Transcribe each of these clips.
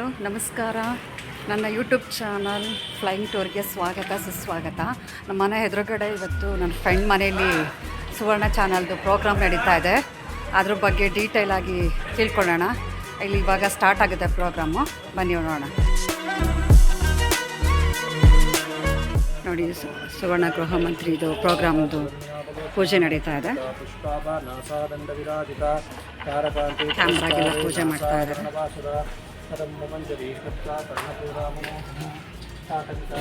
Hello ನಮಸ್ಕಾರ. ನನ್ನ YouTube channel flying ಟೂರ್ಗೆ ಸ್ವಾಗತ ಸುಸ್ವಾಗತ. ನಮ್ಮ ಮನೆ ಎದುರುಗಡೆ ಇವತ್ತು ನನ್ನ ಫ್ರೆಂಡ್ ಮನೆಯಲ್ಲಿ ಸುವರ್ಣ ಚಾನಲ್ದು ಪ್ರೋಗ್ರಾಮ್ ನಡೀತಾ ಇದೆ. ಅದ್ರ ಬಗ್ಗೆ ಡೀಟೇಲ್ ಆಗಿ ತಿಳ್ಕೊಳ್ಳೋಣ. ಇಲ್ಲಿ ಇವಾಗ ಸ್ಟಾರ್ಟ್ ಆಗುತ್ತೆ ಪ್ರೋಗ್ರಾಮು ಬನ್ನಿ ನೋಡೋಣ. ನೋಡಿ ಸುವರ್ಣ ಗೃಹ ಮಂತ್ರಿದು ಪ್ರೋಗ್ರಾಮ್ದು ಪೂಜೆ ನಡೀತಾ ಇದೆ. ಕ್ಯಾಮ್ರಾಗೆಲ್ಲ ಪೂಜೆ ಮಾಡ್ತಾ ಇದ್ದಾರೆ. సంవత్సరం పంచరీష్మత్వా కర్ణపూరామనోహం చాక్లెట్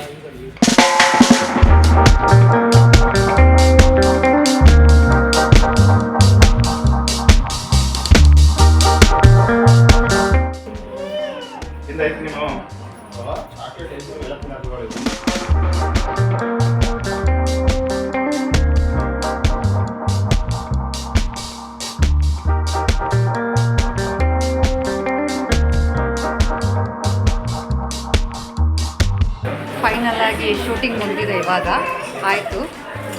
వేసి ಫೈನಲ್ ಆಗಿ ಶೂಟಿಂಗ್ ಮುಗಿದಿದೆ ಇವಾಗ. ಆಯಿತು.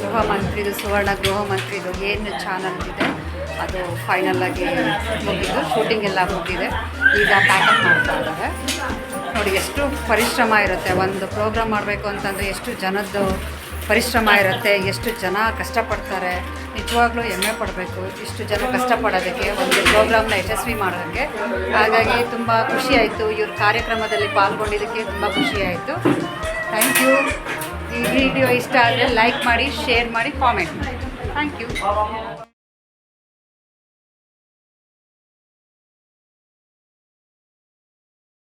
ಗೃಹ ಮಂತ್ರಿದು ಸುವರ್ಣ, ಗೃಹ ಮಂತ್ರಿದು ಏನು ಚಾನಲ್ ಇದೆ, ಅದು ಫೈನಲ್ ಆಗಿ ಮುಗಿದು ಶೂಟಿಂಗ್ ಎಲ್ಲ ಮುಗಿದಿದೆ. ಈಗ ಪ್ಯಾಕಪ್ ಮಾಡ್ತಾ ಇದ್ದಾರೆ. ನೋಡಿ, ಎಷ್ಟು ಪರಿಶ್ರಮ ಇರುತ್ತೆ. ಒಂದು ಪ್ರೋಗ್ರಾಮ್ ಮಾಡಬೇಕು ಅಂತಂದರೆ ಎಷ್ಟು ಜನದ್ದು ಪರಿಶ್ರಮ ಇರುತ್ತೆ, ಎಷ್ಟು ಜನ ಕಷ್ಟಪಡ್ತಾರೆ. ನಿಜವಾಗ್ಲೂ ಹೆಮ್ಮೆ ಪಡಬೇಕು. ಇಷ್ಟು ಜನ ಕಷ್ಟಪಡೋದಕ್ಕೆ ಒಂದು ಪ್ರೋಗ್ರಾಮ್ನ ಯಶಸ್ವಿ ಮಾಡೋದಕ್ಕೆ. ಹಾಗಾಗಿ ತುಂಬ ಖುಷಿಯಾಯಿತು ಇವ್ರ ಕಾರ್ಯಕ್ರಮದಲ್ಲಿ ಪಾಲ್ಗೊಂಡಿದ್ದಕ್ಕೆ ತುಂಬ ಖುಷಿಯಾಯಿತು ಥ್ಯಾಂಕ್ ಯು. ಈ ವಿಡಿಯೋ ಇಷ್ಟ ಆದರೆ ಲೈಕ್ ಮಾಡಿ ಶೇರ್ ಮಾಡಿ ಕಾಮೆಂಟ್ ಮಾಡಿ. Thank you